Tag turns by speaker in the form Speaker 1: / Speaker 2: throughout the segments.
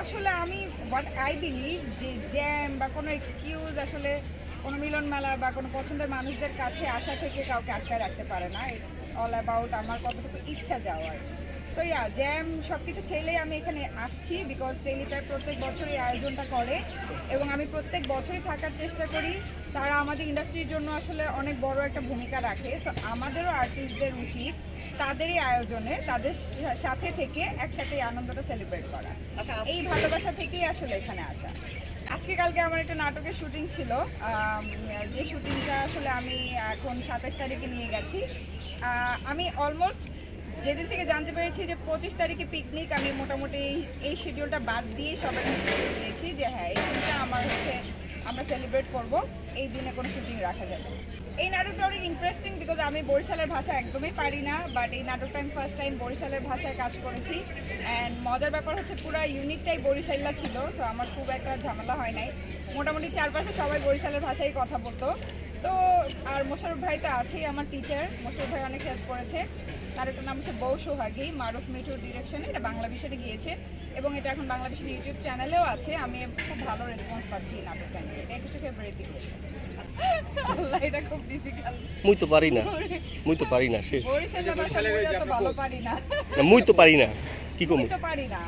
Speaker 1: আসলে আমি but I believe যে জ্যাম বা কোনো এক্সকিউজ আসলে কোনো মিলন মেলা বা কোনো পছন্দের মানুষদের কাছে আসা থেকে কাউকে আটকায় রাখতে পারে না। ইটস অল অ্যাবাউট আমার কতটুকু ইচ্ছা যাওয়ার। সো ইয়া জ্যাম সব কিছু ঠেলে আমি এখানে আসছি বিকজ টেলিপ্যাক প্রত্যেক বছর এই আয়োজনটা করে এবং আমি প্রত্যেক বছরই থাকার চেষ্টা করি। তারা আমাদের ইন্ডাস্ট্রির জন্য আসলে অনেক বড় একটা ভূমিকা রাখে। সো আমাদেরও আর্টিস্টদের উচিত তাদেরই আয়োজনে তাদের সাথে থেকে একসাথে আনন্দটা সেলিব্রেট করা। এই ভালোবাসা থেকেই আসলে এখানে আসা। আজকে কালকে আমার একটা নাটকের শুটিং ছিল। যে শুটিংটা আসলে আমি এখন সাতাশ তারিখে নিয়ে গেছি। আমি অলমোস্ট যেদিন থেকে জানতে পেরেছি যে পঁচিশ তারিখে পিকনিক আমি মোটামুটি এই- শিডিউলটা বাদ দিয়ে সবাই দিয়েছি যে হ্যাঁ এই দিনটা আমার হচ্ছে আমরা সেলিব্রেট করব, এই দিনে কোনো শুটিং রাখা যাবে। এই নাটকটা অনেক ইন্টারেস্টিং বিকজ আমি বরিশালের ভাষা একদমই পারি না বাট এই নাটকটা আমি ফার্স্ট টাইম বরিশালের ভাষায় কাজ করেছি। অ্যান্ড মজার ব্যাপার হচ্ছে পুরো ইউনিটটাই বরিশাল্লা ছিল সো আমার খুব একটা ঝামেলা হয় নাই। মোটামুটি চারপাশে সবাই বরিশালের ভাষায় কথা বলতো। তো আর মোশারফ ভাই তো আছেই, আমার টিচার মোশারফ ভাই অনেক হেল্প করেছে। নাটকটার নাম হচ্ছে বউ সোহাগী মারুফ মিঠু ডিরেকশনে এটা বাংলা বিষয়ে গিয়েছে। এবং এটা এখন বাংলা বিষয়ের ইউটিউব চ্যানেলেও আছে। আমি খুব ভালো রেসপন্স পাচ্ছি এই নাটকটা নিয়ে এটা একুশে ফেব্রুয়ারিতে গিয়েছে আল্লাহ এটা খুব ডিফিকাল্ট
Speaker 2: মুই তো পারি না। মুই তো পারি না শেষ।
Speaker 1: বরিশালের ভাষা তো ভালো পারি না।
Speaker 2: মুই তো পারি না। কি কমু?
Speaker 1: মুই তো পারি না।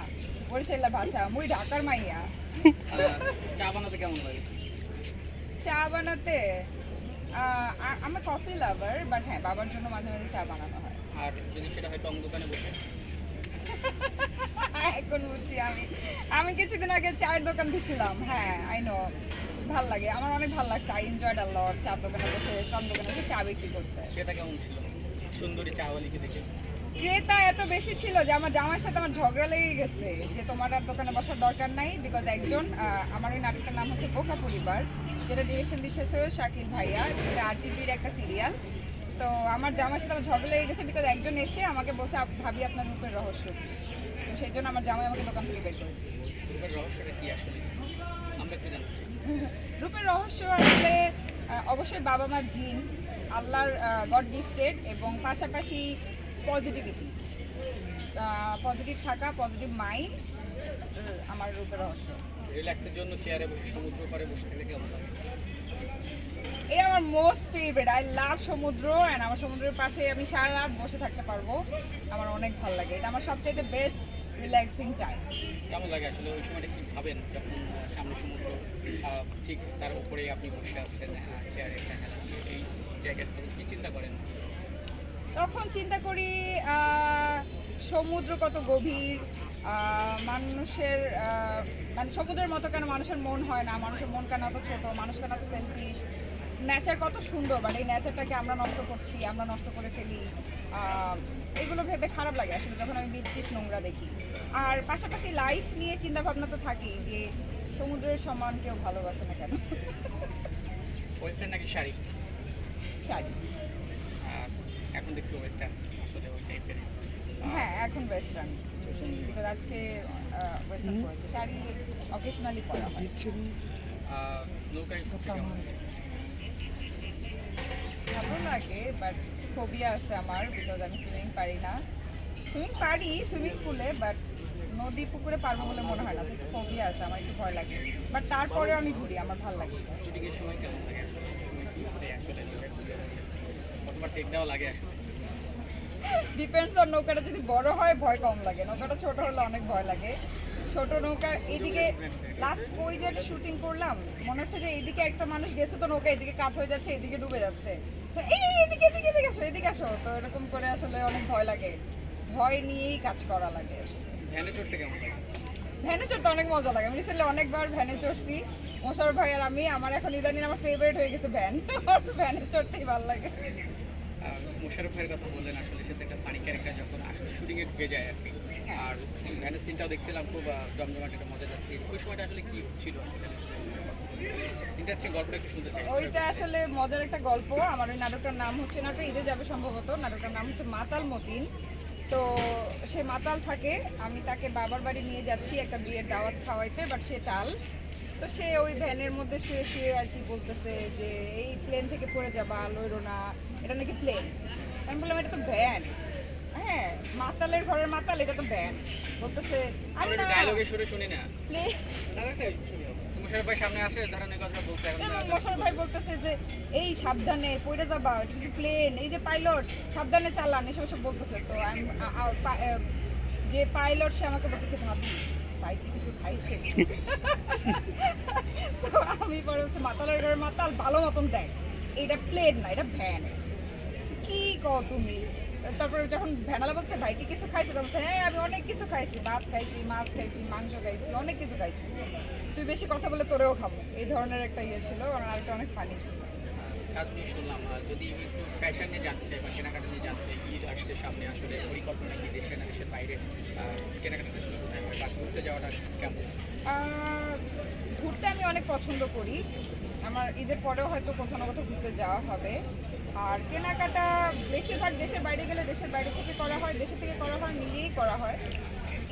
Speaker 1: বরিশালের ভাষা মুই ঢাকার মাইয়া।
Speaker 3: চা বানাতে কেমন লাগে?
Speaker 1: চা বানাতে আমার কফি লাভার বাট হ্যাঁ বাবার জন্য মাঝে মাঝে চা বানানো হয়।
Speaker 3: আর যদি সেটা হয় টং দোকানে বসে।
Speaker 1: এখন বুঝছি আমি। আমি কিছুদিন আগে চায়ের দোকান দিছিলাম হ্যাঁ আই নো ভালো লাগে আমার অনেক ভালো লাগছে আই এনজয়েড আ লট চার দোকানে বসে চার দোকানে বসে চা বিক্রি করতে।
Speaker 3: সেটা কেমন ছিল? সুন্দরী চাওয়ালিকে দেখে।
Speaker 1: ক্রেতা এত বেশি ছিল যে আমার জামার সাথে আমার ঝগড়া লেগে গেছে যে তোমার আর দোকানে বসার দরকার নাই বিকজ একজন আহ, আমার ওই নাটকটার নাম হচ্ছে বোকা পরিবার যেটা ডিরেকশন দিচ্ছে সৈয়দ শাকিল ভাইয়া এটা আরটিভির একটা সিরিয়াল তো আমার জামাই সাথে আমার ঝগড়া লেগে গেছে বিকজ একজন এসে আমাকে বলছে ভাবি আপনার রূপের রহস্য তো সেই জন্য আমার জামাই আমাকে দোকান থেকে বের করে দিচ্ছে
Speaker 3: রহস্যটা কি আসলে? আমরা একটু জানতে
Speaker 1: রূপের রহস্য আসলে অবশ্যই বাবা মার জিন আল্লাহর গড গিফটেড এবং পাশাপাশি পজিটিভিটি পজিটিভ থাকা পজিটিভ মাইন্ড আমার রূপের রহস্য।
Speaker 3: রিল্যাক্সের জন্য চেয়ারে বসে সমুদ্র পাড়ে বসে থাকলে কেমন লাগে?
Speaker 1: এটা আমার মোস্ট ফেভারিট আই লাভ সমুদ্র অ্যান্ড আমার সমুদ্রের পাশে আমি সারা রাত বসে থাকতে পারব। আমার অনেক ভালো লাগে। এটা আমার সবচেয়ে বেস্ট রিল্যাক্সিং টাইম
Speaker 3: কেমন লাগে আসলে? ওই সময়টা কি ভাবেন যখন সামনে সমুদ্র ঠিক তার উপরেই আপনি বসে আছেন চেয়ারে একটা এই জায়গাটা কি চিন্তা করেন?
Speaker 1: তখন চিন্তা করি সমুদ্র কত গভীর মানুষের মানে সমুদ্রের মতো কেন মানুষের মন হয় না? মানুষের মন কেন এত ছোট? মানুষ কেন এত সেলফিশ নেচার কত সুন্দর মানে এই নেচারটাকে আমরা নষ্ট করছি আমরা নষ্ট করে ফেলি এগুলো ভেবে খারাপ লাগে আসলে যখন আমি বিচ টিচ নোংরা দেখি। আর পাশাপাশি লাইফ নিয়ে চিন্তা ভাবনা তো থাকেই যে সমুদ্রের সমান কেউ ভালোবাসে না কেন?
Speaker 3: ওয়েস্টার্ন নাকি শাড়ি?
Speaker 1: শাড়ি।
Speaker 3: এখন দেখছি ওয়েস্টার্ন আসলে ওই টাইপের
Speaker 1: হ্যাঁ এখন ওয়েস্টার্ন বিকজ আজকে ওয়েস্টার্ন পরেছে শাড়ি অকেশনালি পরা হয়।
Speaker 3: নৌকায়
Speaker 1: ভালো লাগে বাট ফোবিয়া আছে আমার বিকজ আমি সুইমিং পারি না। সুইমিং পারি সুইমিং পুলে বাট নদী পুকুরে পারব বলে মনে হয় না। ফোবিয়া আছে আমার একটু ভয় লাগে। বাট তারপরেও আমি ঘুরি আমার ভালো লাগে।
Speaker 3: শুটিংয়ের সময় কেমন লাগে আসলে? কতবার টেক দেওয়া লাগে আসলে।
Speaker 1: ডিপেন্ডস অন নৌকাটা যদি বড় হয় ভয় কম লাগে। নৌকাটা ছোট হলে অনেক ভয় লাগে। ছোট নৌকা এদিকে লাস্ট ওই যে একটা শুটিং করলাম মনে হচ্ছে যে এইদিকে একটা মানুষ গেছে তো নৌকা এদিকে কাত হয়ে যাচ্ছে এদিকে ডুবে যাচ্ছে। তো এই এদিকে এদিকে এদিকে আসো এদিকে আসো। তো এরকম করে আসলে অনেক ভয় লাগে। ভয় নিয়েই কাজ করা লাগে
Speaker 3: ভ্যানে চড়তে কেমন লাগে?
Speaker 1: ভ্যানে চড়তে অনেক মজা লাগে। আমি রিসেন্টলি অনেকবার ভ্যানে চড়ছি। মোশারফ ভাই আর আমি আমার এখন ইদানিং আমার ফেভারিট হয়ে গেছে ভ্যান। ভ্যানে চড়তেই ভালো লাগে।
Speaker 3: মোশারফ ভাইয়ের কথা বললেন, আসলে সে তো একটা পানি ক্যারেক্টার যখন আসলে শুটিংয়ে ঢুকে যায় আর কি। আর ভ্যানের সিনটাও দেখছিলাম, খুব জমজমাট একটা মজাদার সিন ওই সময়টা আসলে কি ছিল একটু
Speaker 1: ওইটা আসলে মজার একটা গল্প। আমার ওই নাটকটার নাম হচ্ছে নাটক ঈদে যাবে সম্ভবত। নাটকটার নাম হচ্ছে মাতাল মতিন। তো সে মাতাল থাকে, আমি তাকে বাবার বাড়ি নিয়ে যাচ্ছি একটা বিয়ের দাওয়াত খাওয়াইতে বাট সে টাল। তো সে ওই ভ্যানের মধ্যে শুয়ে শুয়ে আর কি বলতেছে যে এই প্লেন থেকে পড়ে যাবা লইরো না। এটা নাকি প্লেন আমি বললাম এটা তো ভ্যান হ্যাঁ মাতালের ঘরের মাতাল এটা তো ব্যান বলতেছে
Speaker 3: আমি ডায়লগের সুরে শুনি না।
Speaker 1: প্লে
Speaker 3: মোশারফ ভাই সামনে আসে ধরনের কথা বলতে এখন
Speaker 1: ভাই বলতেছে যে এই সাবধানে পড়ে যাবা প্লেন এই যে পাইলট সাবধানে চালান। এসব সব বলতেছে। তো যে পাইলট সে আমাকে বলতেছে ভাবি ভাই কিছু খাইছে আমি পরে হচ্ছে মাতালের ঘরে মাতাল ভালো মতন দেখ এটা প্লেন না এটা ভ্যান কি কও তুমি তারপরে যখন ভ্যানালা বলছে ভাই কি কিছু খাইছে বলছে, হ্যাঁ আমি অনেক কিছু খাইছি ভাত খাইছি মাছ খাইছি মাংস খাইছি অনেক কিছু খাইছি তুই বেশি কথা বলে তোরেও খাব এই ধরনের একটা ইয়ে ছিল আর আরেকটা অনেক ফানি ছিল
Speaker 3: কাজ নিয়ে শুনলাম যদি একটু ফ্যাশন নিয়ে জানতে চাই কেনাকাটা নিয়ে জানতে আসছে সামনে আসলে বাইরে হয় বা যাওয়াটা কেমন?
Speaker 1: ঘুরতে আমি অনেক পছন্দ করি। আমার ঈদের পরেও হয়তো কোথাও না কোথাও ঘুরতে যাওয়া হবে। আর কেনাকাটা বেশিরভাগ দেশের বাইরে গেলে দেশের বাইরে থেকে করা হয় দেশে থেকে করা হয়, মিলিয়েই করা হয়।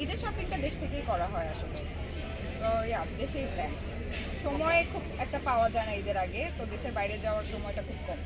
Speaker 1: ঈদের শপিংটা দেশ থেকেই করা হয় আসলে। তো ইয়া দেশেই প্ল্যান সময় খুব একটা পাওয়া যায় না ঈদের আগে, তো দেশের বাইরে যাওয়ার সময়টা খুব কম।